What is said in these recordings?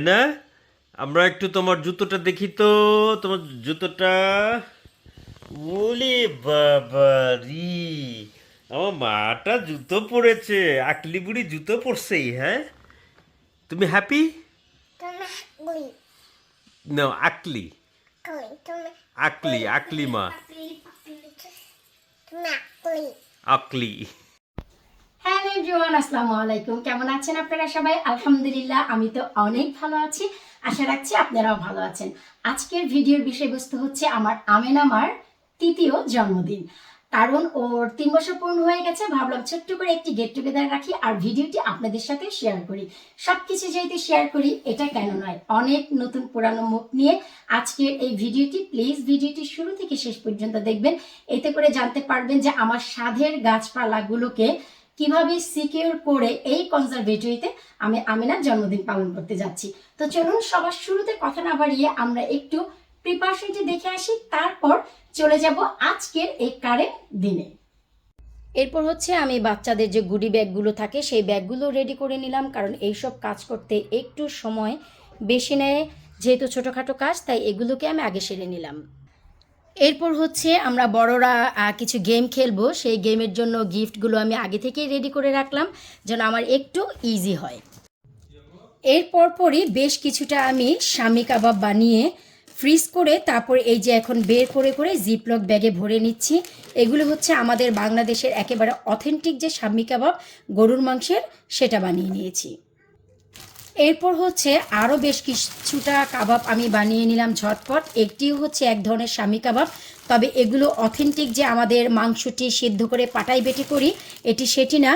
না? আমরা একটু তোমার জুতোটা দেখি তো। তোমার জুতোটা ওলে বাবা রি। আমার মাটা জুতো পরেছে আকলি বুড়ি জুতো পরছেই হ্যাঁ? তুমি হ্যাপি না আকলি। আকলি। আকলি মা। আকলি। হ্যালো এভরিওয়ান আসসালামু আলাইকুম। কেমন আছেন আপনারা সবাই? আলহামদুলিল্লাহ, আমি তো অনেক ভালো আছি। আশা রাখছি আপনারাও ভালো আছেন। আজকের ভিডিওর বিষয়বস্তু হচ্ছে আমার আমেনামার তৃতীয় জন্মদিন। কারণ ওর তিন বছর পূর্ণ হয়ে গেছে, ভাবলাম ছোট্ট করে একটি গেট টুগেদার রাখি আর ভিডিওটি আপনাদের সাথে শেয়ার করি। সব কিছু যেহেতু শেয়ার করি, এটা কেন নয়? অনেক নতুন পুরানো মুখ নিয়ে আজকের এই ভিডিওটি প্লিজ ভিডিওটি শুরু থেকে শেষ পর্যন্ত দেখবেন। এতে করে জানতে পারবেন যে আমার স্বাদের গাছপালাগুলোকে কীভাবে সিকিউর করে এই কনজারভেটরিতে আমি আমিনার জন্মদিন পালন করতে যাচ্ছি। তো চলুন সবার শুরুতে কথা না বাড়িয়ে আমরা একটু প্রিপারেশনটি দেখে আসি, তারপর চলে যাব আজকের এই কারেন্ট দিনে। এরপর হচ্ছে আমি বাচ্চাদের যে গুডি ব্যাগগুলো থাকে, সেই ব্যাগগুলো রেডি করে নিলাম, কারণ এইসব কাজ করতে একটু সময় বেশি নেয়, যেহেতু ছোটোখাটো কাজ, তাই এগুলোকে আমি আগে সেরে নিলাম। এরপর হচ্ছে আমরা বড়রা কিছু গেম খেলব। সেই গেমের জন্য গিফটগুলো আমি আগে থেকেই রেডি করে রাখলাম, যেন আমার একটু ইজি হয়। এরপর পরই বেশ কিছুটা আমি স্বামী কাবাব বানিয়ে ফ্রিজ করে তারপর এই যে এখন বের করে করে জিপলক ব্যাগে ভরে নিচ্ছি। এগুলো হচ্ছে আমাদের বাংলাদেশের একেবারে অথেন্টিক যে স্বামী কাবাব, গরুর মাংসের, সেটা বানিয়ে নিয়েছি। এরপর হচ্ছে আরও বেশ কিছুটা কাবাব আমি বানিয়ে নিলাম ঝটপট। একটিও হচ্ছে এক ধরনের স্বামী কাবাব। তবে এগুলো অথেন্টিক যে আমাদের মাংসটি সিদ্ধ করে পাটাই বেটে করি, এটি সেটি না।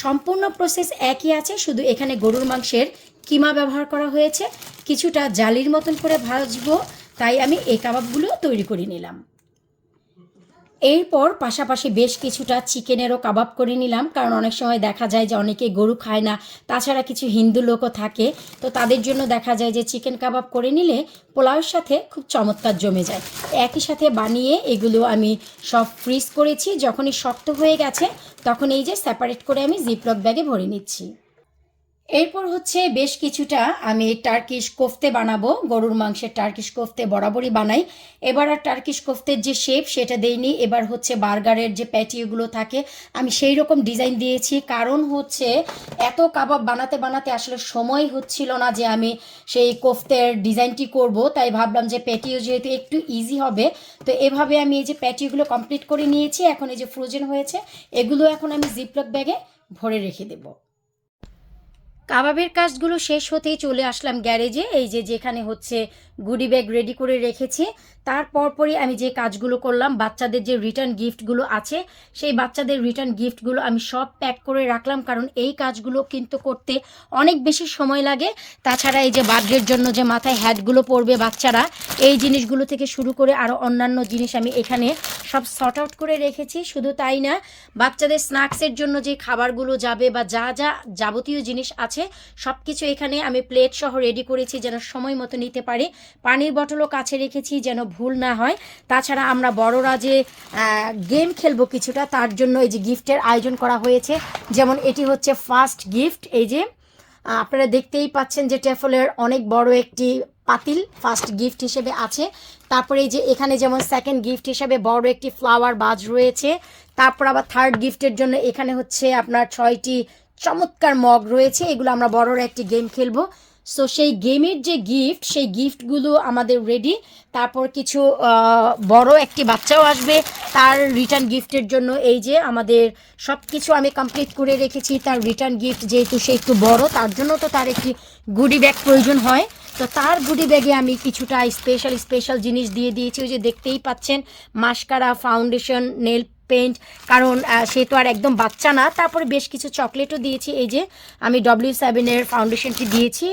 সম্পূর্ণ প্রসেস একই আছে, শুধু এখানে গরুর মাংসের কিমা ব্যবহার করা হয়েছে। কিছুটা জালির মতন করে ভাজবো, তাই আমি এই কাবাবগুলো তৈরি করে নিলাম। এরপর পাশাপাশি বেশ কিছুটা চিকেনেরও কাবাব করে নিলাম, কারণ অনেক সময় দেখা যায় যে অনেকে গরু খায় না। তাছাড়া কিছু হিন্দু লোকও থাকে। তো তাদের জন্য দেখা যায় যে চিকেন কাবাব করে নিলে পোলাওয়ের সাথে খুব চমৎকার জমে যায়। একই সাথে বানিয়ে এগুলো আমি সব ফ্রিজ করেছি। যখনই শক্ত হয়ে গেছে, তখন এই যে সেপারেট করে আমি জিপলক ব্যাগে ভরে নিচ্ছি। এরপর হচ্ছে বেশ কিছুটা আমি টার্কিশ কোফতে বানাবো। গরুর মাংসের টার্কিশ কোফতে বরাবরই বানাই। এবার আর টার্কিশ কোফতের যে শেপ সেটা দেইনি। এবার হচ্ছে বার্গারের যে প্যাটিগুলো থাকে, আমি সেই রকম ডিজাইন দিয়েছি। কারণ হচ্ছে এত কাবাব বানাতে বানাতে আসলে সময় হচ্ছিল না যে আমি সেই কোফতের ডিজাইনটি করব। তাই ভাবলাম যে প্যাটিও যেহেতু একটু ইজি হবে, তো এভাবে আমি এই যে প্যাটিগুলো কমপ্লিট করে নিয়েছি। এখন এই যে ফ্রোজেন হয়েছে, এগুলো এখন আমি জিপলক ব্যাগে ভরে রেখে দেবো। কাবাবের কাজগুলো শেষ হতেই চলে আসলাম গ্যারেজে। এই যে যেখানে হচ্ছে গুডি ব্যাগ রেডি করে রেখেছি। তারপর পরই আমি যে কাজগুলো করলাম, বাচ্চাদের যে রিটার্ন গিফটগুলো আছে, সেই বাচ্চাদের রিটার্ন গিফটগুলো আমি সব প্যাক করে রাখলাম। কারণ এই কাজগুলো কিন্তু করতে অনেক বেশি সময় লাগে। তাছাড়া এই যে বার্থডের জন্য যে মাথায় হ্যাটগুলো পরবে বাচ্চারা, এই জিনিসগুলো থেকে শুরু করে আরও অন্যান্য জিনিস আমি এখানে সব শর্ট আউট করে রেখেছি। শুধু তাই না, বাচ্চাদের স্ন্যাক্সের জন্য যে খাবারগুলো যাবে বা যা যা যাবতীয় জিনিস আছে সব কিছু এখানে আমি প্লেট সহ রেডি করেছি যেন সময় মতো নিতে পারে। পানির বটলও কাছে রেখেছি যেন ভুল না হয়। তাছাড়া আমরা বড়রা যে গেম খেলব কিছুটা, তার জন্য এই যে গিফটের আয়োজন করা হয়েছে। যেমন এটি হচ্ছে ফার্স্ট গিফট এই যে আপনারা দেখতেই পাচ্ছেন যে টেফলের অনেক বড় একটি পাতিল ফার্স্ট গিফট হিসেবে আছে। তারপরে এই যে, এখানে যেমন সেকেন্ড গিফট হিসেবে বড় একটি ফ্লাওয়ার বাজ রয়েছে। তারপর আবার থার্ড গিফটের জন্য এখানে হচ্ছে আপনার ছয়টি চমৎকার মগ রয়েছে। এগুলো আমরা বড়রা একটি গেম খেলব। সো সেই গেমের যে গিফট সেই গিফটগুলো আমাদের রেডি তারপর কিছু বড় একটি বাচ্চাও আসবে তার রিটার্ন গিফটের জন্য। এই যে আমাদের সব কিছু আমি কমপ্লিট করে রেখেছি তার রিটার্ন গিফট যেহেতু সে একটু বড়, তার জন্য তো তার একটি গুডি ব্যাগ প্রয়োজন হয়। তো তার গুডি ব্যাগে আমি কিছুটা স্পেশাল স্পেশাল জিনিস দিয়ে দিয়েছি। ওই যে দেখতেই পাচ্ছেন, মাস্কারা ফাউন্ডেশন নেল পেন্ট কারণ সে তো আর একদম বাচ্চা না। তারপরে বেশ কিছু চকলেটও দিয়েছি। এই যে, আমি ডব্লিউ সেভেনের ফাউন্ডেশনটি দিয়েছি।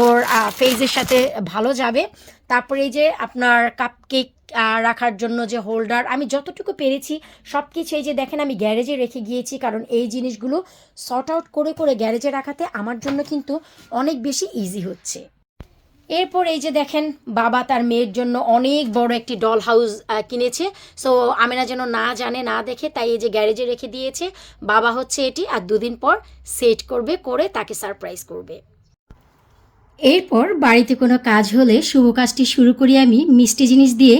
ওর ফেজের সাথে ভালো যাবে। তারপরে এই যে, আপনার কাপ কেক রাখার জন্য যে হোল্ডার আমি যতটুকু পেরেছি সব কিছু এই যে দেখেন, আমি গ্যারেজে রেখে গিয়েছি। কারণ এই জিনিসগুলো শর্ট আউট করে করে গ্যারেজে রাখাতে আমার জন্য কিন্তু অনেক বেশি ইজি হচ্ছে। এরপর এই যে দেখেন, বাবা তার মেয়ের জন্য অনেক বড় একটি ডল হাউস কিনেছে। সো আমেনা যেন না জানে, না দেখে, তাই এই যে গ্যারেজে রেখে দিয়েছে। বাবা হচ্ছে এটি, আর দুদিন পর সেট করবে, করে তাকে সারপ্রাইজ করবে। এরপর বাড়িতে কোনো কাজ হলে শুভ কাজটি শুরু করি আমি মিষ্টি জিনিস দিয়ে।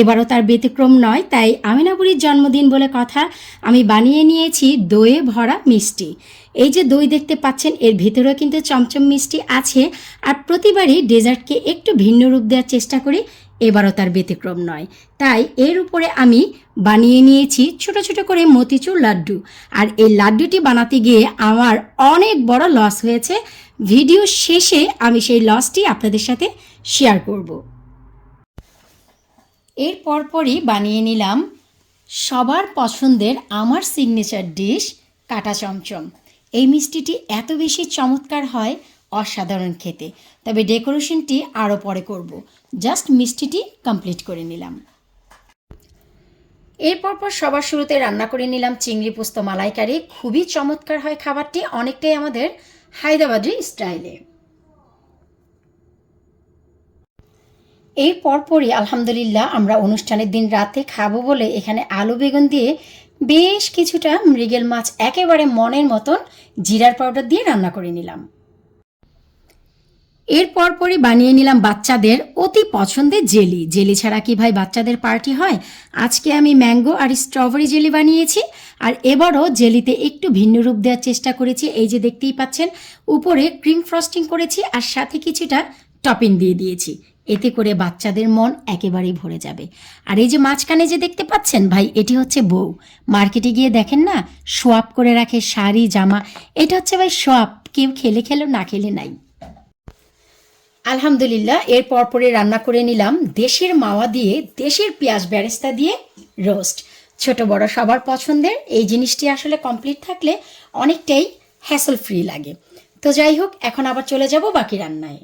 এবারও তার ব্যতিক্রম নয়, তাই আমিনাবুরির জন্মদিন বলে কথা আমি বানিয়ে নিয়েছি দইয়ে ভরা মিষ্টি। এই যে দই দেখতে পাচ্ছেন, এর ভেতরেও কিন্তু চমচম মিষ্টি আছে। আর প্রতিবারই ডেজার্টকে একটু ভিন্ন রূপ দেওয়ার চেষ্টা করি। এবারও তার ব্যতিক্রম নয়। তাই এর উপরে আমি বানিয়ে নিয়েছি ছোট ছোট করে মতিচুর লাড্ডু। আর এই লাড্ডুটি বানাতে গিয়ে আমার অনেক বড় লস হয়েছে। ভিডিও শেষে আমি সেই লসটি আপনাদের সাথে শেয়ার করব। এর পরপরই বানিয়ে নিলাম সবার পছন্দের আমার সিগনেচার ডিশ কাটা চমচম। এই মিষ্টিটি এত বেশি চমৎকার হয় অসাধারণ খেতে। তবে ডেকোরেশনটি আরও পরে করব। জাস্ট মিষ্টিটি কমপ্লিট করে নিলাম। এরপর পর সবার শুরুতে রান্না করে নিলাম চিংড়ি পোস্ত মালাইকারি। খুবই চমৎকার হয় খাবারটি, অনেকটাই আমাদের হায়দ্রাবাদি স্টাইলে। এর পরপরই আলহামদুলিল্লাহ আমরা অনুষ্ঠানের দিন রাতে খাব বলে এখানে আলু বেগুন দিয়ে বেশ কিছুটা মৃগেল মাছ একেবারে মনের মতন জিরার পাউডার দিয়ে রান্না করে নিলাম। এর পরপরই বানিয়ে নিলাম বাচ্চাদের অতি পছন্দের জেলি। জেলি ছাড়া কি ভাই বাচ্চাদের পার্টি হয়? আজকে আমি ম্যাঙ্গো আর স্ট্রবেরি জেলি বানিয়েছি আর এবারও জেলিতে একটু ভিন্ন রূপ দেওয়ার চেষ্টা করেছি। এই যে দেখতেই পাচ্ছেন, উপরে ক্রিম ফ্রস্টিং করেছি আর সাথে কিছুটা টপিং দিয়ে দিয়েছি। এতে করে বাচ্চাদের মন একেবারেই ভরে যাবে। আর এই যে মাঝখানে যে দেখতে পাচ্ছেন ভাই, এটি হচ্ছে বউ। মার্কেটে গিয়ে দেখেন না সোয়াপ করে রাখে শাড়ি, জামা। এটা হচ্ছে ভাই সোয়াপ কেউ খেলে খেলো, না খেলে নাই। আলহামদুলিল্লাহ, এর পরপরে রান্না করে নিলাম দেশের মাওয়া দিয়ে দেশের পেঁয়াজ ব্যারেস্তা দিয়ে রোস্ট। ছোট বড় সবার পছন্দের, এই জিনিসটি আসলে কমপ্লিট থাকলে অনেকটাই হ্যাসল ফ্রি লাগে। তো যাই হোক, এখন আবার চলে যাব বাকি রান্নায়।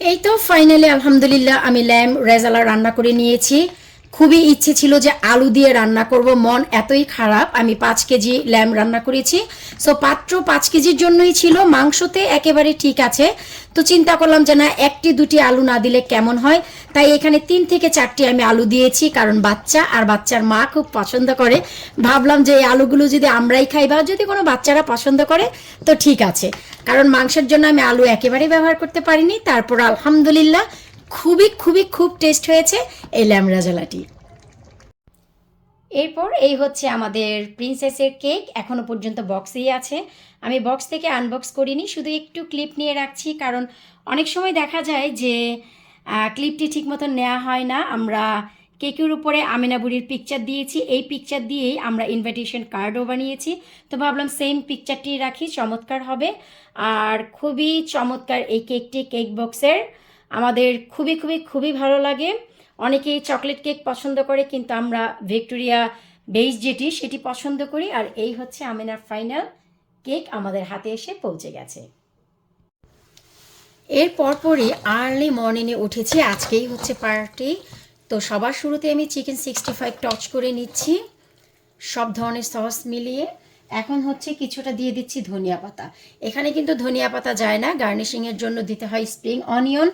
এই তো ফাইনালি আলহামদুলিল্লাহ, আমি ল্যাম রেজালা রান্না করে নিয়েছি। খুবই ইচ্ছে ছিল যে আলু দিয়ে রান্না করব। মন এতই খারাপ, আমি পাঁচ কেজি ল্যাম রান্না করেছি। সো পাত্র পাঁচ কেজির জন্যই ছিল, মাংসতে একেবারে ঠিক আছে। তো চিন্তা করলাম যে না, একটি দুটি আলু না দিলে কেমন হয়? তাই এখানে তিন থেকে চারটি আমি আলু দিয়েছি, কারণ বাচ্চা আর বাচ্চার মা খুব পছন্দ করে। ভাবলাম যে এই আলুগুলো যদি আমরাই খাই বা যদি কোনো বাচ্চারা পছন্দ করে, তো ঠিক আছে। কারণ মাংসের জন্য আমি আলু একেবারেই ব্যবহার করতে পারিনি। তারপর আলহামদুলিল্লাহ খুবই খুবই খুব টেস্ট হয়েছে এই ল্যামরাজালাটি এরপর এই হচ্ছে আমাদের প্রিন্সেসের কেক এখনও পর্যন্ত বক্সেই আছে। আমি বক্স থেকে আনবক্স করিনি, শুধু একটু ক্লিপ নিয়ে রাখছি, কারণ অনেক সময় দেখা যায় যে ক্লিপটি ঠিক মতন নেওয়া হয় না। আমরা কেকের উপরে আমিনা বুড়ির পিকচার দিয়েছি, এই পিকচার দিয়েই আমরা ইনভিটেশন কার্ডও বানিয়েছি। তো ভাবলাম সেম পিকচারটি রাখি, চমৎকার হবে। আর খুবই চমৎকার এই কেকটি কেক বক্সের আমাদের খুবই খুবই খুবই ভালো লাগে। অনেকেই চকলেট কেক পছন্দ করে, কিন্তু আমরা ভিক্টোরিয়া বেস যেটি, সেটি পছন্দ করি। আর এই হচ্ছে আমিনার ফাইনাল কেক আমাদের হাতে এসে পৌঁছে গেছে। এর পরপরই আর্লি মর্নিংয়ে উঠেছি। আজকেই হচ্ছে পার্টি তো সবার শুরুতে আমি চিকেন সিক্সটি ফাইভ টচ করে নিচ্ছি। সব ধরনের সস মিলিয়ে। এখন হচ্ছে কিছুটা দিয়ে দিচ্ছি ধনিয়া পাতা। এখানে কিন্তু ধনিয়া পাতা যায় না গার্নিশিংয়ের জন্য দিতে হয় স্প্রিং অনিয়ন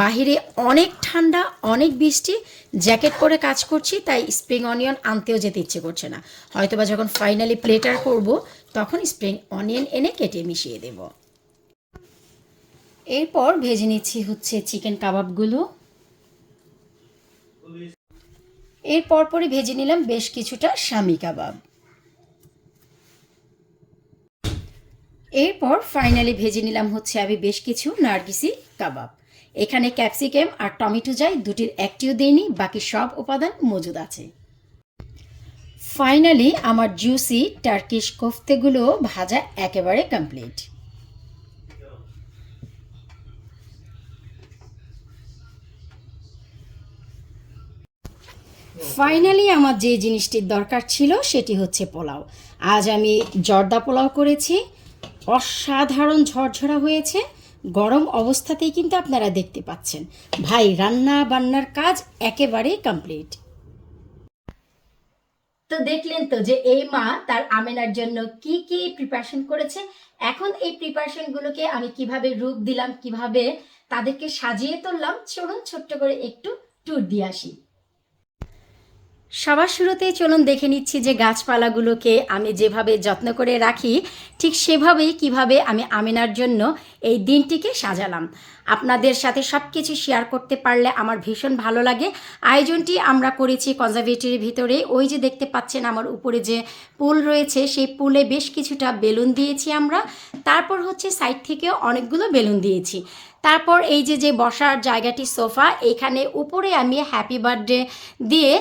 বাহিরে অনেক ঠান্ডা, অনেক বৃষ্টি জ্যাকেট পরে কাজ করছি, তাই স্প্রিং অনিয়ন আনতেও যেতে ইচ্ছে করছে না। হয়তোবা যখন ফাইনালি প্লেটার করব, তখন স্প্রিং অনিয়ন এনে কেটে মিশিয়ে দেব। এরপর ভেজে নিচ্ছি হচ্ছে চিকেন কাবাবগুলো এর পরপরই ভেজে নিলাম বেশ কিছুটা স্বামী কাবাব। এরপর ফাইনালি ভেজে নিলাম হচ্ছে আমি বেশ কিছু নার্গিসি কাবাব। এখানে ক্যাপসিকাম আর টমেটো যাই দুটির একটিও দেইনি, বাকি সব উপাদান মজুদ আছে। ফাইনালি আমার জুসি টার্কিশ কোফতেগুলো ভাজা একেবারে কমপ্লিট ফাইনালি আমার যে জিনিসটির দরকার ছিল সেটি হচ্ছে পোলাও। আজ আমি জর্দা পোলাও করেছি। অসাধারণ ঝরঝরা হয়েছে। গরম অবস্থাতেই কিন্তু আপনারা দেখতে পাচ্ছেন। ভাই, রান্না বান্নার কাজ একেবারেই কমপ্লিট তো দেখলেন তো যে এই মা তার আমেনার জন্য কি কি প্রিপারেশন করেছে। এখন এই প্রিপারেশনগুলোকে আমি কীভাবে রূপ দিলাম, কীভাবে তাদেরকে সাজিয়ে তুললাম, চলুন ছোট্ট করে একটু ট্যুর দিয়ে আসি। সবার শুরুতেই চলুন দেখে নিচ্ছি যে গাছপালাগুলোকে আমি যেভাবে যত্ন করে রাখি, ঠিক সেভাবেই কীভাবে আমি আমিনার জন্য এই দিনটিকে সাজালাম। আপনাদের সাথে সব কিছু শেয়ার করতে পারলে আমার ভীষণ ভালো লাগে। আয়োজনটি আমরা করেছি কনজারভেটরির ভিতরে। ওই যে দেখতে পাচ্ছেন আমার উপরে যে পুল রয়েছে, সেই পুলে বেশ কিছুটা বেলুন দিয়েছি আমরা। তারপর হচ্ছে সাইড থেকেও অনেকগুলো বেলুন দিয়েছি। তারপর এই যে যে বসার জায়গাটি সোফা এখানে উপরে আমি হ্যাপি বার্থডে দিয়ে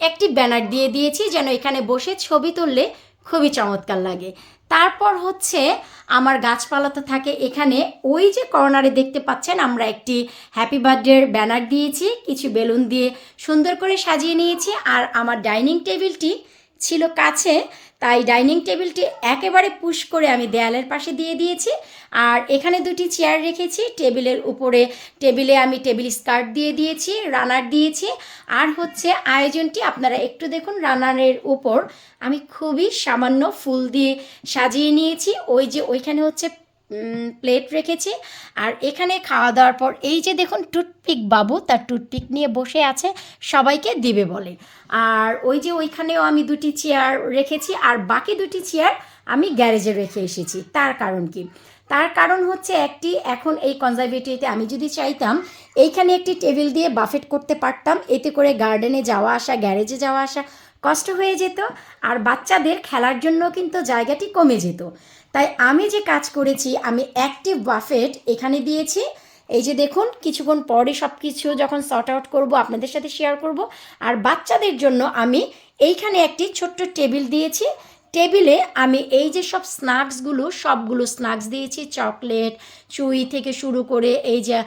একটি ব্যানার দিয়ে দিয়েছি যেন এখানে বসে ছবি তুললে খুবই চমৎকার লাগে। তারপর হচ্ছে আমার গাছপালা তো থাকে এখানে। ওই যে কর্নারে দেখতে পাচ্ছেন আমরা একটি হ্যাপি বার্থডের ব্যানার দিয়েছি। কিছু বেলুন দিয়ে সুন্দর করে সাজিয়ে নিয়েছি। আর আমার ডাইনিং টেবিলটি ছিল কাছে। তাই ডাইনিং টেবিলটি একেবারে পুশ করে আমি দেয়ালের পাশে দিয়ে দিয়েছি। আর এখানে দুটি চেয়ার রেখেছি। টেবিলের উপরে, টেবিলে আমি টেবিল স্কার্ট দিয়ে দিয়েছি, রানার দিয়েছি। আর হচ্ছে আয়োজনটি আপনারা একটু দেখুন, রানারের উপর আমি খুবই সামান্য ফুল দিয়ে সাজিয়ে নিয়েছি। ওই যে ওইখানে হচ্ছে প্লেট রেখেছি। আর এখানে খাওয়া দাওয়ার পর এই যে দেখুন টুথপিক বাবু, তার টুথপিক নিয়ে বসে আছে, সবাইকে দিবে বলে। আর ওই যে ওইখানেও আমি দুটি চেয়ার রেখেছি, আর বাকি দুটি চেয়ার আমি গ্যারেজে রেখে এসেছি। তার কারণ কি? তার কারণ হচ্ছে একটি, এখন এই কনজারভেটরিতে আমি যদি চাইতাম, এইখানে একটি টেবিল দিয়ে বাফেট করতে পারতাম, এতে করে গার্ডেনে যাওয়া আসা গ্যারেজে যাওয়া আসা কষ্ট হয়ে যেত, আর বাচ্চাদের খেলার জন্য কিন্তু জায়গাটি কমে যেত। তাই আমি যে কাজ করেছি, আমি অ্যাক্টিভ বাফেট এখানে দিয়েছি। এই যে দেখুন, কিছুক্ষণ পরে সব কিছু যখন সর্ট আউট করব, আপনাদের সাথে শেয়ার করব। আর বাচ্চাদের জন্য আমি এইখানে একটি ছোট্ট টেবিল দিয়েছি। টেবিলে আমি এই যে সব স্ন্যাক্সগুলো সবগুলো স্ন্যাক্স দিয়েছি। চকলেট চুই থেকে শুরু করে এই যে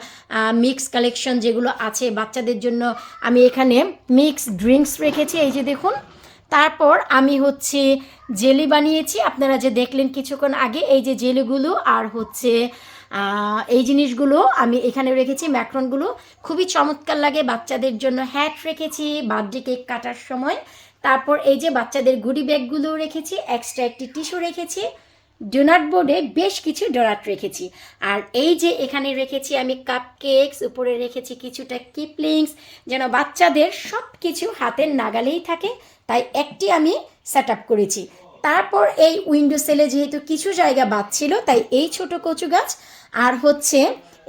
মিক্স কালেকশন যেগুলো আছে বাচ্চাদের জন্য, আমি এখানে মিক্স ড্রিঙ্কস রেখেছি। এই যে দেখুন তারপর আমি হচ্ছে জেলি বানিয়েছি। আপনারা যে দেখলেন কিছুক্ষণ আগে, এই যে জেলিগুলো আর হচ্ছে এই জিনিসগুলো আমি এখানে রেখেছি, ম্যাক্রনগুলো। খুবই চমৎকার লাগে বাচ্চাদের জন্য। হ্যাট রেখেছি, বার্থডে কেক কাটার সময়। তারপর এই যে বাচ্চাদের গুডি ব্যাগগুলো রেখেছি এক্সট্রা একটি টিস্যু রেখেছি। ডোনাট বোর্ডে বেশ কিছু ডোনাট রেখেছি। আর এই যে এখানে রেখেছি আমি কাপ কেকস উপরে রেখেছি কিছুটা কিপলিংস যেন বাচ্চাদের সব কিছু হাতের নাগালেই থাকে। তাই একটি আমি সেট করেছি। তারপর এই উইন্ডো সেলে যেহেতু কিছু জায়গা বাদ ছিল, তাই এই ছোট কচু গাছ আর হচ্ছে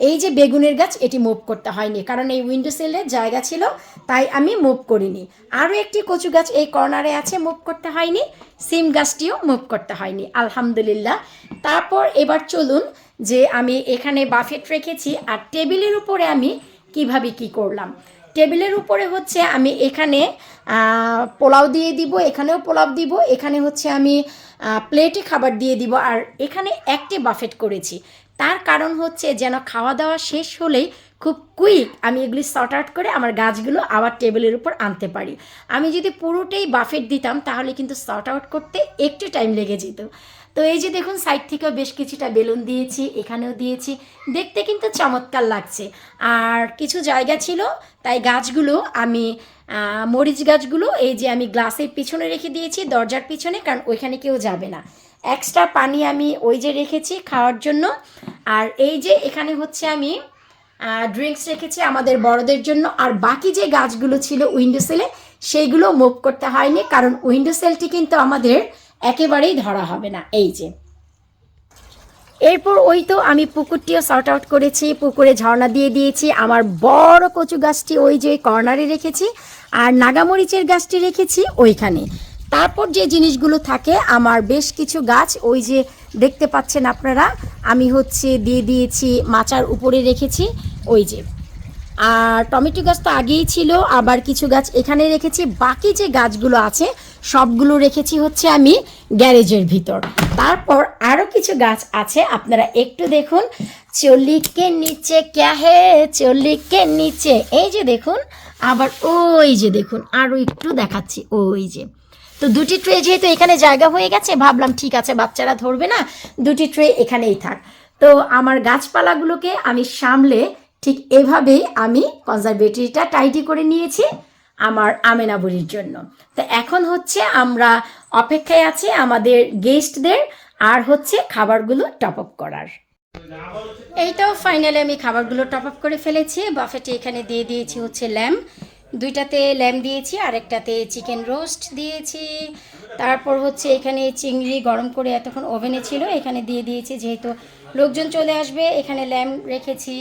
এই যে বেগুনের গাছ, এটি মুভ করতে হয়নি, কারণ এই উইন্ডো সেলে জায়গা ছিল, তাই আমি মুভ করিনি। আরও একটি কচু গাছ এই কর্নারে আছে মুভ করতে হয়নি, সিম গাছটিও মুভ করতে হয়নি, আলহামদুলিল্লাহ। তারপর এবার চলুন যে আমি এখানে বাফেট রেখেছি, আর টেবিলের উপরে আমি কীভাবে কি করলাম। টেবিলের উপরে হচ্ছে আমি এখানে পোলাও দিয়ে দিব, এখানেও পোলাও দিব, এখানে হচ্ছে আমি প্লেটে খাবার দিয়ে দিব, আর এখানে একটি বাফেট করেছি। তার কারণ হচ্ছে যেন খাওয়া দাওয়া শেষ হলেই খুব কুইক আমি এগুলি সর্ট আউট করে আমার গাছগুলো আবার টেবিলের উপর আনতে পারি। আমি যদি পুরোটাই বাফেট দিতাম তাহলে কিন্তু সর্ট আউট করতে একটু টাইম লেগে যেত। তো এই যে দেখুন সাইড থেকেও বেশ কিছুটা বেলুন দিয়েছি, এখানেও দিয়েছি। দেখতে কিন্তু চমৎকার লাগছে। আর কিছু জায়গা ছিল, তাই গাছগুলো আমি মরিচ গাছগুলো এই যে আমি গ্লাসের পিছনে রেখে দিয়েছি, দরজার পিছনে, কারণ ওইখানে কেউ যাবে না। এক্সট্রা পানি আমি ওই যে রেখেছি খাওয়ার জন্য। আর এই যে এখানে হচ্ছে আমি ড্রিঙ্কস রেখেছি আমাদের বড়দের জন্য। আর বাকি যে গাছগুলো ছিল উইন্ডো সেলে সেইগুলো মুভ করতে হয়নি, কারণ উইন্ডো সেলটি কিন্তু আমাদের একেবারেই ধরা হবে না, এই যে। এরপর ওই তো আমি পুকুরটিও সর্ট আউট করেছি, পুকুরে ঝর্ণা দিয়ে দিয়েছি, আমার বড় কচু গাছটি ওই যে কর্নারে রেখেছি, আর নাগামরিচের গাছটি রেখেছি ওইখানে। তারপর যে জিনিসগুলো থাকে, আমার বেশ কিছু গাছ, ওই যে দেখতে পাচ্ছেন আপনারা, আমি হচ্ছে দিয়ে দিয়েছি, মাচার উপরে রেখেছি, ওই যে। আর টমেটো গাছ তো আগেই ছিল, আবার কিছু গাছ এখানে রেখেছি, বাকি যে গাছগুলো আছে সবগুলো রেখেছি হচ্ছে আমি গ্যারেজের ভিতর। তারপর আরও কিছু গাছ আছে, আপনারা একটু দেখুন। চল্লিকে নিচে ক্যা হে? চল্লিকে নিচে। এই যে দেখুন, আবার ওই যে দেখুন আরও একটু দেখাচ্ছি, ওই যে। তো দুটি ট্রে যেহেতু এখানে জায়গা হয়ে গেছে, ভাবলাম ঠিক আছে, বাচ্চারা ধরবে না, দুটি ট্রে এখানেই থাক। তো আমার গাছপালাগুলোকে আমি সামলে ঠিক এভাবেই আমি কনজারভেটরিটা টাইটি করে নিয়েছি। আমার আমেনা বুড়ির জন্য। তো এখন হচ্ছে আমরা অপেক্ষায় আছি আমাদের গেস্টদের আর হচ্ছে খাবারগুলো টপ আপ করার। এইটাও ফাইনালি আমি খাবারগুলো টপ আপ করে ফেলেছি। বাফেটে এখানে দিয়ে দিয়েছি হচ্ছে ল্যাম্প দুইটাতে ল্যাম দিয়েছি আর একটাতে চিকেন রোস্ট দিয়েছি। তারপর হচ্ছে এখানে চিংড়ি গরম করে এতক্ষণ ওভেনে ছিল, এখানে দিয়ে দিয়েছি যেহেতু লোকজন চলে আসবে, এখানে ল্যাম রেখেছি।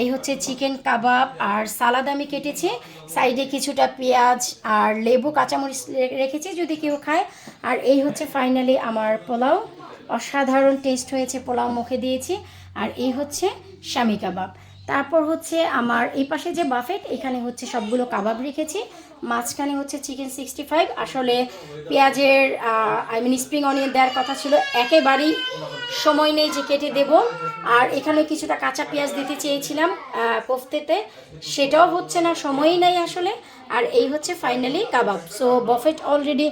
এই হচ্ছে চিকেন কাবাব আর সালাদ আমি কেটেছি। সাইডে কিছুটা পেঁয়াজ আর লেবু কাঁচামরিচ রেখেছি যদি কেউ খায়। আর এই হচ্ছে ফাইনালি আমার পোলাও। অসাধারণ টেস্ট হয়েছে পোলাও মুখে দিয়েছি। আর এই হচ্ছে স্বামী কাবাব। তারপর হচ্ছে আমার এই পাশে যে বাফেট এখানে হচ্ছে সবগুলো কাবাব রেখেছি। মাঝখানে হচ্ছে চিকেন সিক্সটি ফাইভ আসলে পেঁয়াজের আই মিন স্প্রিং অনিয়ন দেওয়ার কথা ছিল একেবারেই সময় নেই যে কেটে দেব। আর এখানে কিছুটা কাঁচা পেঁয়াজ দিতে চেয়েছিলাম আহ, কোফতেতে সেটাও হচ্ছে না সময়ই নাই আসলে। আর এই হচ্ছে ফাইনালি কাবাব। সো বফেট অলরেডি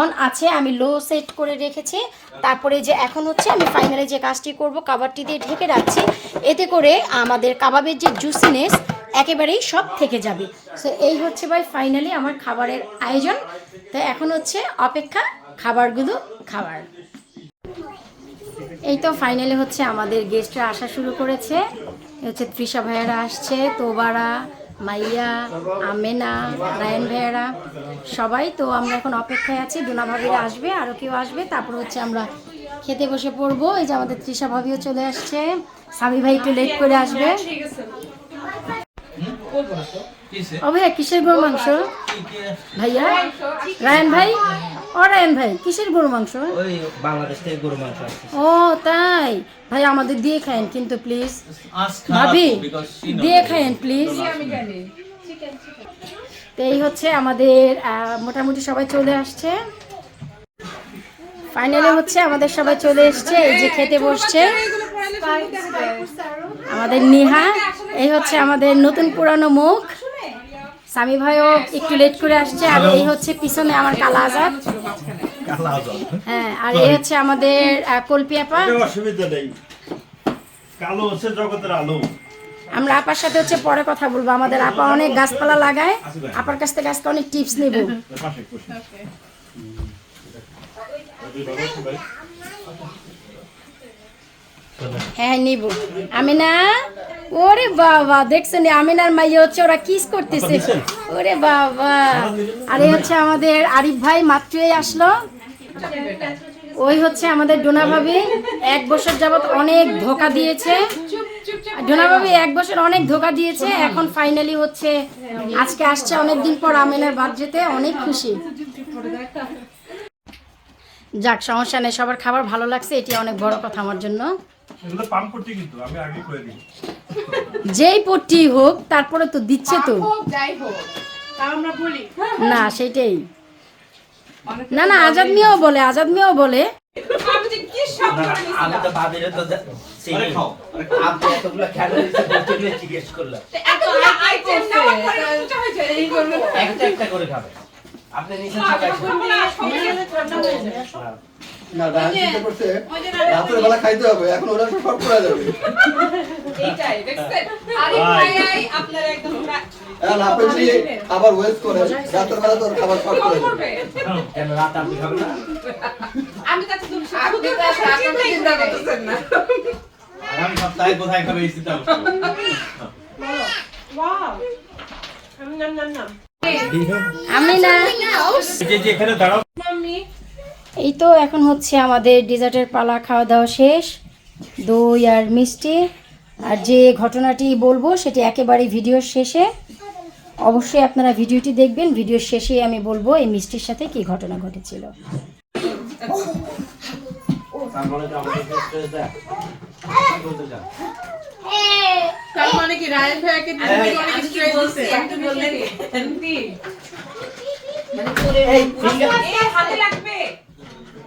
অন আছে, আমি লো সেট করে রেখেছি। তারপরে যে এখন হচ্ছে, আমি ফাইনালি যে কাজটি করব, কাবাবটি দিয়ে ঢেকে রাখছি। এতে করে আমাদের কাবাবের যে জুসিনেস একেবারেই সব থেকে যাবে। সো এই হচ্ছে ভাই ফাইনালি আমার খাবারের আয়োজন। তো এখন হচ্ছে অপেক্ষা খাবারগুলো খাবার এই তো ফাইনালি হচ্ছে আমাদের গেস্টরা আসা শুরু করেছে। হচ্ছে তৃষা ভাইয়ারা আসছে, তোবারা মাইয়া আমেনা রায়ন ভেড়া সবাই তো আমরা এখন অপেক্ষায় আছি। দুনা ভাবিরা আসবে আরও কেউ আসবে। তারপর হচ্ছে আমরা খেতে বসে পড়ব। এই যে আমাদের তৃষা ভাবিও চলে আসছে। স্বামী ভাই একটু লেট করে আসবে। ও ভাইয়া কিসের গরু মাংস? ভাইয়া? রায়ন ভাই? ও রায়ন ভাই কিসের গরু মাংস? ওই বাংলাদেশ থেকে গরু মাংস ও তাই? ভাই আমাদের দিয়ে খায়েন কিন্তু প্লিজ ভাবি দিয়ে খায়েন প্লিজ তো এই হচ্ছে আমাদের মোটামুটি সবাই চলে আসছে। ফাইনালি হচ্ছে আমাদের সবাই চলে এসছে এই যে খেতে বসছে। আমাদের নিহা এই হচ্ছে আমাদের নতুন পুরানো মুখ। স্বামী ভাইও একটু লেট করে আসছে আর এই হচ্ছে পিছনে আমার কালা আজাদ। হ্যাঁ আর এই হচ্ছে আমাদের কলপিয়াপা কোনো অসুবিধা নেই। কালো হচ্ছে জগতের আলো। আমরা আপার সাথে হচ্ছে পরে কথা বলব। আমাদের আপা অনেক গাছপালা লাগায়। আপার কাছ থেকে আজকে অনেক টিপস নেব। হ্যাঁ নিব। আমিনা? ওরে বাবা দেখছেন আমিনার মাইয়া হচ্ছে ওরা কিস করতেছে। ওরে বাবা। আরে হচ্ছে আমাদের আরিফ ভাই মাত্রই আসলো। ওই হচ্ছে আমাদের ডোনা ভাবি। এক বছর যাবত অনেক ধোকা দিয়েছে। ডোনা ভাবি এক বছর অনেক ধোকা দিয়েছে। এখন ফাইনালি হচ্ছে আজকে আসছে অনেক দিন পর আমিনার বাদ যেতে অনেক খুশি। যাক সমস্যা নেই সবার খাবার ভালো লাগছে এটি অনেক বড় কথা আমার জন্য। এগুলো পাম্প করতে কিন্তু আমি আগে করে দিই। যেই পট্টি হোক তারপরে তো দিচ্ছে তো। হোক যাই হোক। তা আমরা বলি। না সেটাই। না না আজাদ মিয়াও বলে আজাদ মিয়াও বলে। আপনি হয়ে করে না হয়ে ডান চিন্তা করছে রাতের বেলা খাইতে হবে এখন ওরা সব করা যাবে। এইটাই দেখছেন? আরে ভাই আই আপনার একদম এখন আপনি খাবার ওয়েস্ট করেন রাতের বেলা তো খাবার শর্ট করে কম কেন রাত আপনি খাবেন না? আমি তুমি তো চিন্তা করতেছেন না। আগামী সপ্তাহে কোথায় খাবে এই চিন্তা ওয়াও। নাম নাম নাম। আমি না যে যে এখানে দাঁড়াও। মাম্মি এই তো এখন হচ্ছে আমাদের ডেজার্টের পালা খাওয়া দাওয়া শেষ দই আর মিষ্টি আর যে ঘটনাটি বলব সেটি একেবারে ভিডিওর শেষে অবশ্যই আপনারা ভিডিওটি দেখবেন ভিডিওর শেষেই আমি বলব এই মিষ্টির সাথে কি ঘটনা ঘটেছিল তার মানে কি রায়ন ভাইকে দিদি অনেক স্ট্রেস দিছে আপনি বললেন হাতে লাগবে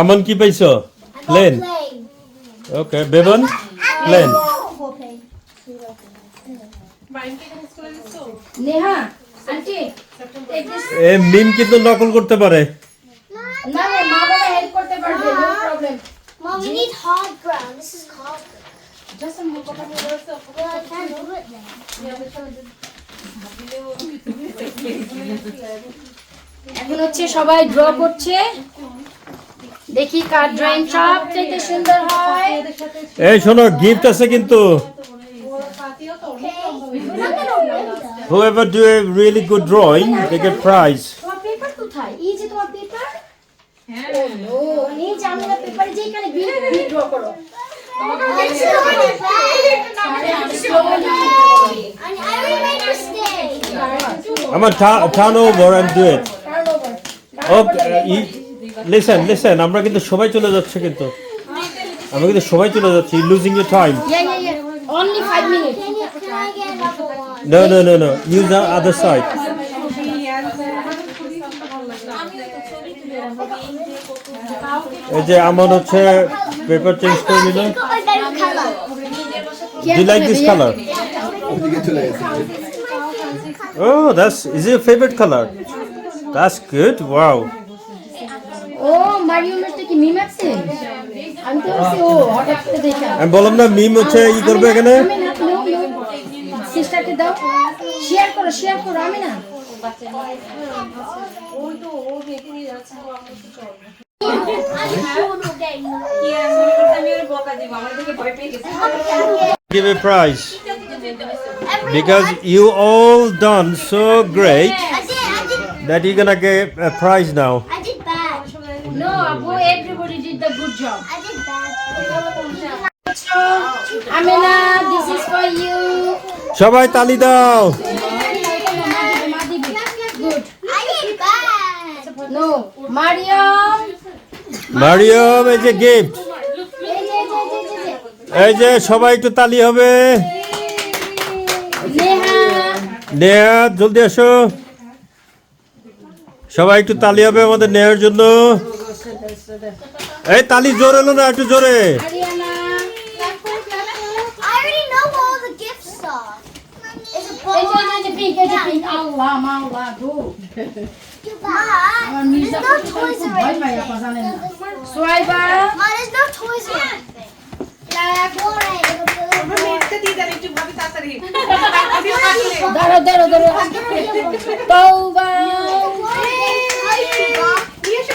আমন কি পাইছ? প্লেন। ওকে বেবন? প্লেন। এ মিম কিন্তু নকল করতে পারে। না মা বাবা হেল্প করতে পারবে নো প্রবলেম. জাস্ট আমি. এখন হচ্ছে সবাই ড্র করছে। দেখি কার ড্রয়িং সব থেকে সুন্দর হয়। এই শোনো গিফট আছে কিন্তু। Whoever do a really good drawing they get prize. a. I'm gonna turn, turn over and do it. Oh, eh, e- listen listen আমরা কিন্তু সবাই চলে যাচ্ছে কিন্তু। আমরা কিন্তু সবাই চলে যাচ্ছি লুজিং ইউর টাইম আমার হচ্ছে পেপার চেঞ্জ করে নিল। Colour oh that's is your favourite colour That's good. Wow. Oh Mario mister কি মিম আছে? আমি তো বলছি ও হঠাৎ করে দেখা আমি বললাম না মিম হচ্ছে ই করবে এখানে? আমি না নো সিস্টারকে দাও। শেয়ার করো শেয়ার করো আমি না। Give a prize. Because you all done so great. That you're gonna get a prize now. I did bad. আপু everybody did the good job I did bad. This is for you সবাই তালি দাও good I did bad. No Mariam Mariam এই যে gift এই যে সবাই একটু তালি হবে। নেহা নেহা জলদি আসো সবাই একটু তালি হবে আমাদের নেহার জন্য। এই তালি জোর এলো না একটু জোরে। দাঁড়ো দাঁড়ো দাঁড়ো তৌবা নিয়ে এসে I have Mr. Butcher. I'm Mr. Butcher. নিয়ে এসে ভাইয়া কি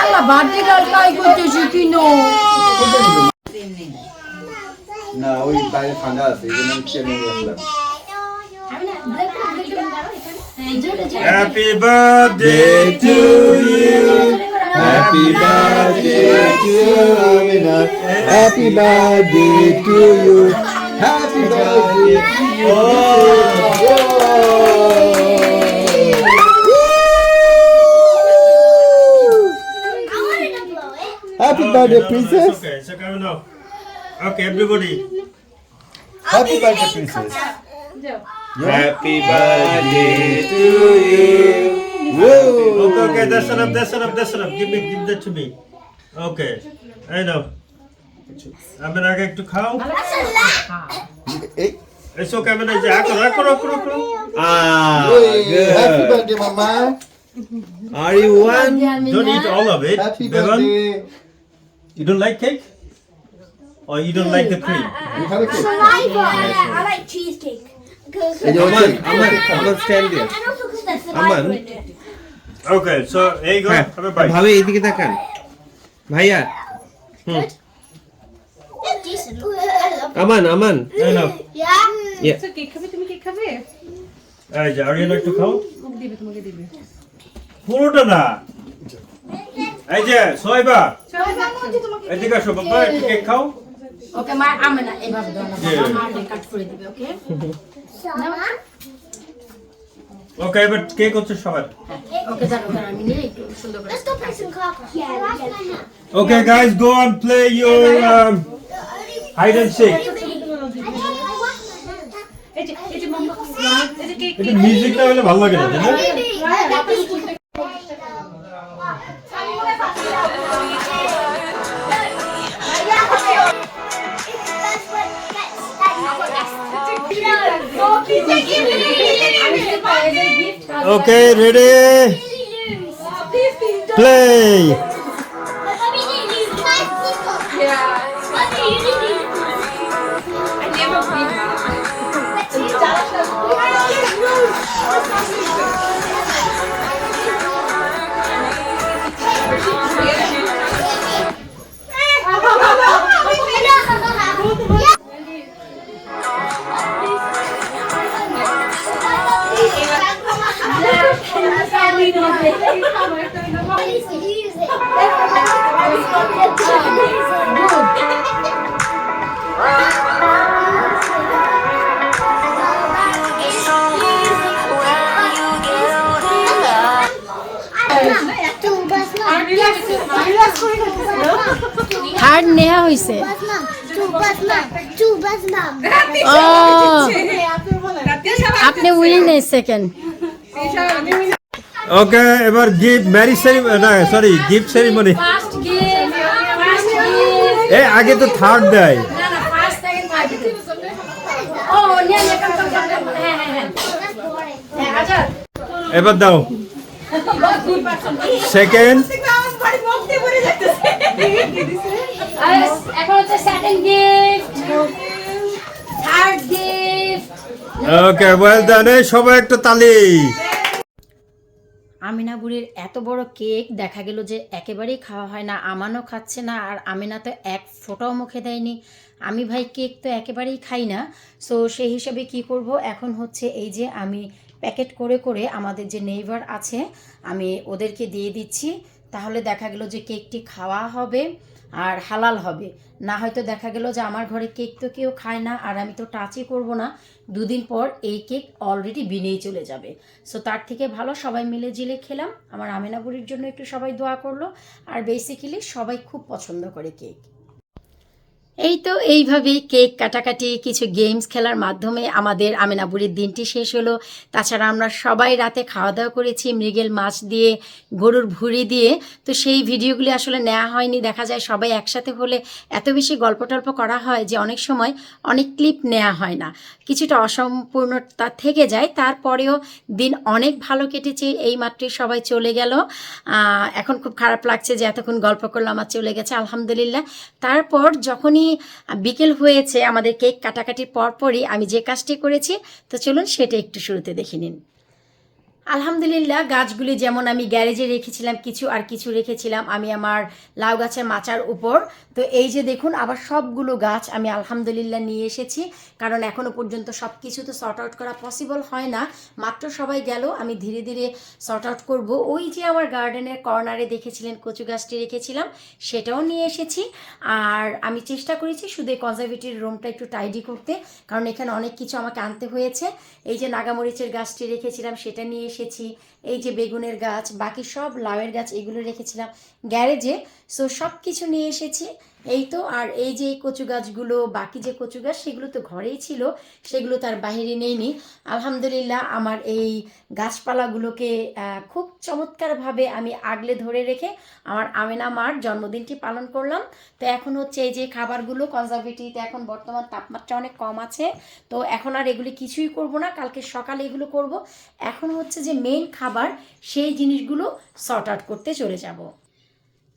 আল্লাহ বার্থডে গার্ল কাই করতেছি কি নো না ওই বাইরে ঠান্ডা আছে এই জন্য আমি চেনে গেছিলাম happy birthday to you happy birthday to Amina happy birthday to you happy birthday Happy birthday princess Okay, so up. Okay, everybody. Happy birthday princess happy birthday to Okay, okay, that's enough, that's enough, that's enough. Give me, give that to me. Okay, I know. আমি আগে একটু খাও এই It's okay, আমি এই যে আকো আকো আকো আকো Ah, হ্যাপি good. বার্থডে মামা Are you one? Don't eat all of it. Happy Bevan, birthday you don't like cake? Or you don't like the cream? খাবে কি I like cheesecake. Because এই যে Aman, Aman, Aman, stand there. and also because that's the Aman. Okay, so here you go. হ্যাঁ, Have a bite. ভাবে এইদিকে তাকান ভাইয়া It's decent. Aman Aman I know. Yeah. আচ্ছা কেক খাবে তুমি কেক খাবে এই যে আরিয়ান একটু খাও ওকে দিবে তোমাকে দিবে পুরোটা না এই যে চলো এদিকে আসো বাবা একটু কেক খাও ওকে মা আমি না এভাবে দাও না মা কাট করে দিবে ওকে ওকে এবার কেক হচ্ছে সবার ওকে দাঁড়াও আমি নিয়ে একটু সুন্দর করে okay guys go on play your hide and seek মিউজিকটা হলে ভালো লাগে না তাই না ওকে থার্ড নেওয়া হয়েছে ও আপনি উইন সেকেন্ড ওকে এবার গিফট ম্যারিজ সেরিমনি না সরি গিফট সেরিমনি এ আগে তো থার্ড দেয়। এবার দাও। সেকেন্ড ওকে ওয়েল সবাই একটা তালি। আমিনা বুড়ির এত বড় কেক দেখা গেল যে একেবারেই খাওয়া হয় না, আমানও খাচ্ছে না, আর আমিনা তো এক ফোঁটাও মুখে দেয়নি। আমি ভাই কেক তো একেবারেই খাই না সো সেই হিসাবে কি করব? এখন হচ্ছে এই যে আমি প্যাকেট করে করে আমাদের যে নেইবার আছে, আমি ওদেরকে দিয়ে দিচ্ছি। তাহলে দেখা গেল যে কেকটি খাওয়া হবে আর হালাল হবে। না হয়তো দেখা গেল যে আমার ঘরে কেক তো কেউ খায় না আর আমি তো টাচই করব না। দুদিন পর এই কেক অলরেডি বিনেই চলে যাবে। সো তার থেকে ভালো সবাই মিলে জিলে খেলাম। আমার আমেনা বুড়ির জন্য একটু সবাই দোয়া করল। আর বেসিক্যালি সবাই খুব পছন্দ করে কেক। এই তো এইভাবেই কেক কাটাকাটি, কিছু গেমস খেলার মাধ্যমে আমাদের আমেনাবুড়ির দিনটি শেষ হলো। তাছাড়া আমরা সবাই রাতে খাওয়া দাওয়া করেছি মৃগেল মাছ দিয়ে, গরুর ভুড়ি দিয়ে। তো সেই ভিডিওগুলি আসলে নেওয়া হয়নি। দেখা যায় সবাই একসাথে হলে এত বেশি গল্প টল্প করা হয় যে অনেক সময় অনেক ক্লিপ নেওয়া হয় না। কিছুটা অসম্পূর্ণতা থেকে যায়। তারপরেও দিন অনেক ভালো কেটেছে। এই মাত্রই সবাই চলে গেল। এখন খুব খারাপ লাগছে যে এতক্ষণ গল্প করলাম আর চলে গেছে। আলহামদুলিল্লাহ। তারপর যখনই বিকেল হয়েছে, আমাদের কেক কাটাকাটির পরপরই আমি যে কাজটি করেছি, তো চলুন সেটা একটু শুরুতে দেখে নিন। আলহামদুলিল্লাহ, গাছগুলি যেমন আমি গ্যারেজে রেখেছিলাম, কিছু আর কিছু রেখেছিলাম, আমি আমার লাউ গাছের মাচার উপর। তো এই যে দেখুন, আবার সবগুলো গাছ আমি আলহামদুলিল্লাহ নিয়ে এসেছি। কারণ এখনও পর্যন্ত সব কিছু তো সর্ট আউট করা পসিবল হয় না। মাত্র সবাই গেল, আমি ধীরে ধীরে সর্ট আউট করব। ওই যে আমার গার্ডেনের কর্নারে দেখেছিলেন, কচু গাছটি রেখেছিলাম, সেটাও নিয়ে এসেছি। আর আমি চেষ্টা করেছি শুধু এই কনজারভেটিভ রুমটা একটু টাইডি করতে, কারণ এখানে অনেক কিছু আমাকে আনতে হয়েছে। এই যে নাগামরিচের গাছটি রেখেছিলাম, সেটা নিয়ে এসেছি। এই যে বেগুনের গাছ, বাকি সব লাউয়ের গাছ এগুলো রেখেছিলাম গ্যারেজে। সো সব কিছু নিয়ে এসেছি। এই তো, আর এই যে কচু গাছগুলো, বাকি যে কচু গাছ, সেগুলো তো ঘরেই ছিল, সেগুলো তার বাইরে নেইনি। আলহামদুলিল্লাহ, আমার এই গাছপালাগুলোকে খুব চমৎকারভাবে আমি আগলে ধরে রেখে আমার আমেনা মার জন্মদিনটি পালন করলাম। তো এখন হচ্ছে এই যে খাবারগুলো কনজারভেটিতে এখন বর্তমান তাপমাত্রা অনেক কম আছে। তো এখন আর এগুলি কিছুই করব না, কালকে সকালে এগুলো করব। এখন হচ্ছে যে মেইন খাবার, সেই জিনিসগুলো সর্ট আউট করতে চলে যাব।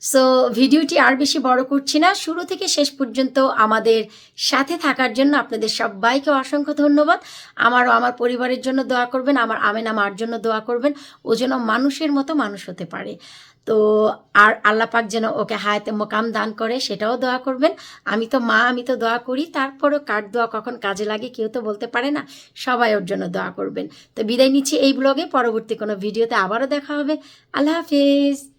সো ভিডিওটি আর বেশি বড় করছি না। শুরু থেকে শেষ পর্যন্ত আমাদের সাথে থাকার জন্য আপনাদের সবাইকে অসংখ্য ধন্যবাদ। আমারও আমার পরিবারের জন্য দোয়া করবেন, আমার আমেনা মার জন্য দোয়া করবেন। ও যেন মানুষের মতো মানুষ হতে পারে। তো আর আল্লাহ পাক যেন ওকে হায়াতে মোকাম দান করে, সেটাও দোয়া করবেন। আমি তো মা, আমি তো দোয়া করি। তারপরও কার দোয়া কখন কাজে লাগে কেউ তো বলতে পারে না। সবাই ওর জন্য দোয়া করবেন। তো বিদায় নিচ্ছি এই ব্লগে। পরবর্তী কোনো ভিডিওতে আবারও দেখা হবে। আল্লাহ হাফিজ।